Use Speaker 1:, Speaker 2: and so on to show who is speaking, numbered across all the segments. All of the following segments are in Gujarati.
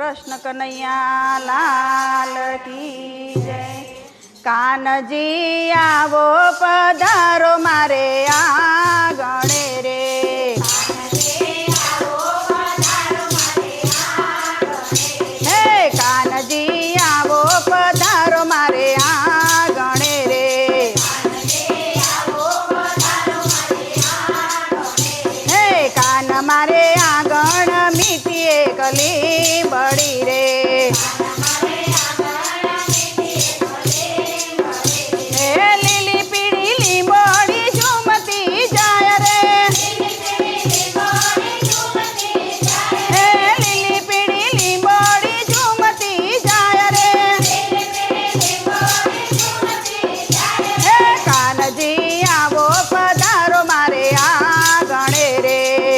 Speaker 1: કૃષ્ણ કનૈયા લાલ કી જય. કાનજી આવો પધારો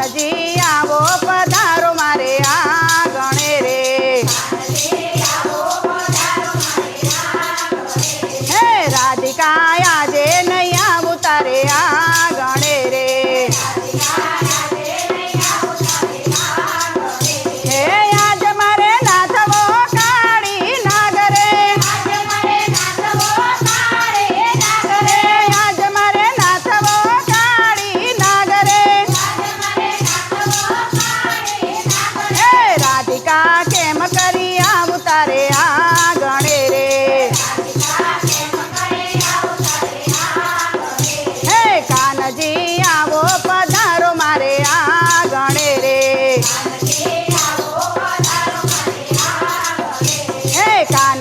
Speaker 1: કાલજી આવો પધારો મારે આંગણે રે. હે રાધિકા આજે ને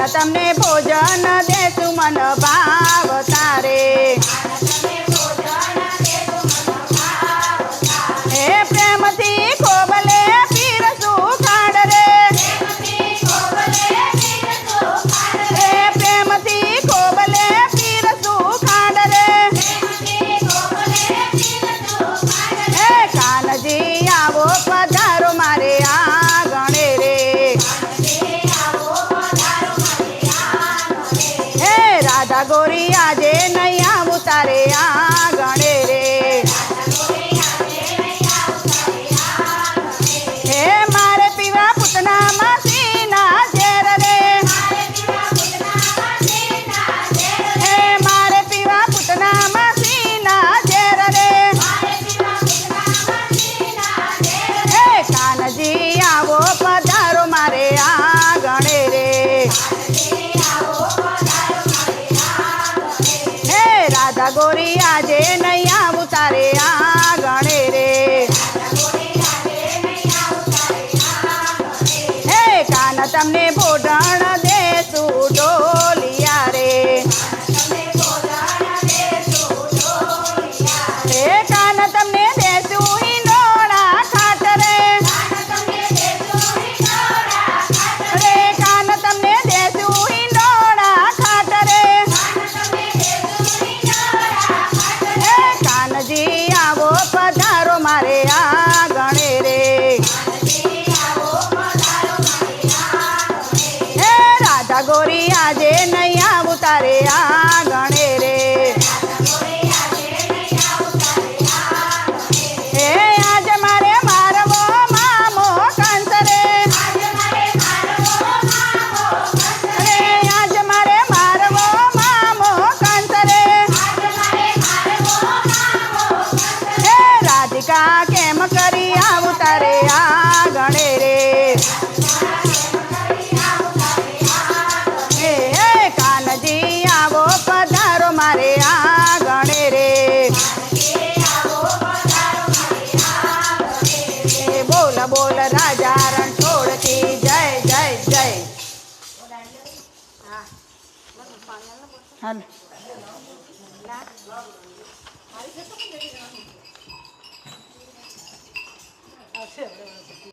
Speaker 1: તમને ભોજન દેશું મન ભાવ તારે. તમને
Speaker 2: हाल